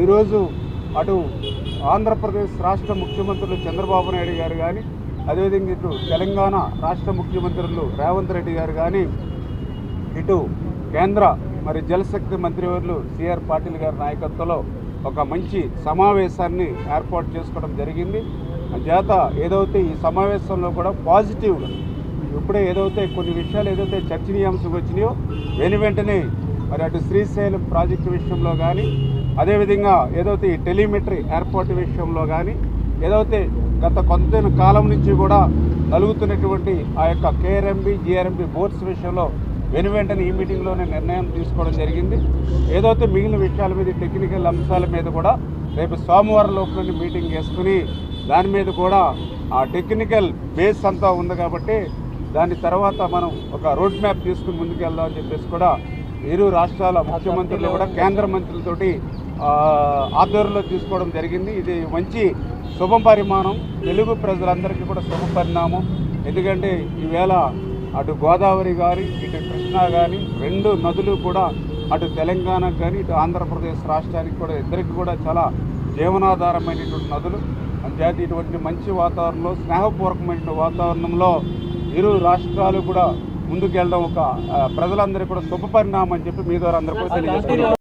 ఈరోజు అటు ఆంధ్రప్రదేశ్ రాష్ట్ర ముఖ్యమంత్రులు చంద్రబాబు నాయుడు గారు కానీ అదేవిధంగా ఇటు తెలంగాణ రాష్ట్ర ముఖ్యమంత్రులు రేవంత్ రెడ్డి గారు కానీ ఇటు కేంద్ర మరి జలశక్తి మంత్రివర్యులు సిఆర్ పాటిల్ గారి నాయకత్వంలో ఒక మంచి సమావేశాన్ని ఏర్పాటు చేసుకోవడం జరిగింది. చేత ఏదైతే ఈ సమావేశంలో కూడా పాజిటివ్గా ఇప్పుడే ఏదైతే కొన్ని విషయాలు ఏదైతే చర్చనీయాంశం వచ్చినాయో వెను వెంటనే మరి అటు శ్రీశైలం ప్రాజెక్టు విషయంలో కానీ అదేవిధంగా ఏదైతే ఈ టెలిమెట్రీ ఎయిర్పోర్ట్ విషయంలో కానీ ఏదైతే గత కొంత కాలం నుంచి కూడా నలుగుతున్నటువంటి ఆ యొక్క కేఆర్ఎంబి జిఆర్ఎంబి బోర్డ్స్ విషయంలో వెను వెంటనే ఈ మీటింగ్లోనే నిర్ణయం తీసుకోవడం జరిగింది. ఏదైతే మిగిలిన విషయాల మీద టెక్నికల్ అంశాల మీద కూడా రేపు సోమవారం లోపల మీటింగ్ చేసుకుని దాని మీద కూడా ఆ టెక్నికల్ బేస్ అంతా ఉంది కాబట్టి దాని తర్వాత మనం ఒక రోడ్ మ్యాప్ తీసుకుని ముందుకెళ్దామని చెప్పేసి కూడా ఇరు రాష్ట్రాల ముఖ్యమంత్రులు కూడా కేంద్ర మంత్రులతోటి ఆధ్వర్యంలో తీసుకోవడం జరిగింది. ఇది మంచి శుభ పరిమాణం. తెలుగు ప్రజలందరికీ కూడా శుభ పరిణామం. ఎందుకంటే ఈవేళ అటు గోదావరి కానీ ఇటు కృష్ణా కానీ రెండు నదులు కూడా అటు తెలంగాణకు కానీ ఇటు ఆంధ్రప్రదేశ్ రాష్ట్రానికి కూడా ఇద్దరికి కూడా చాలా జీవనాధారమైనటువంటి నదులు. అంతేత ఇటువంటి మంచి వాతావరణంలో స్నేహపూర్వకమైన వాతావరణంలో ఇరు రాష్ట్రాలు కూడా ముందుకెళ్ళడం ఒక ప్రజలందరికీ కూడా శుభ పరిణామం అని చెప్పి మీ ద్వారా అందరూ కూడా తెలియజేస్తున్నాను.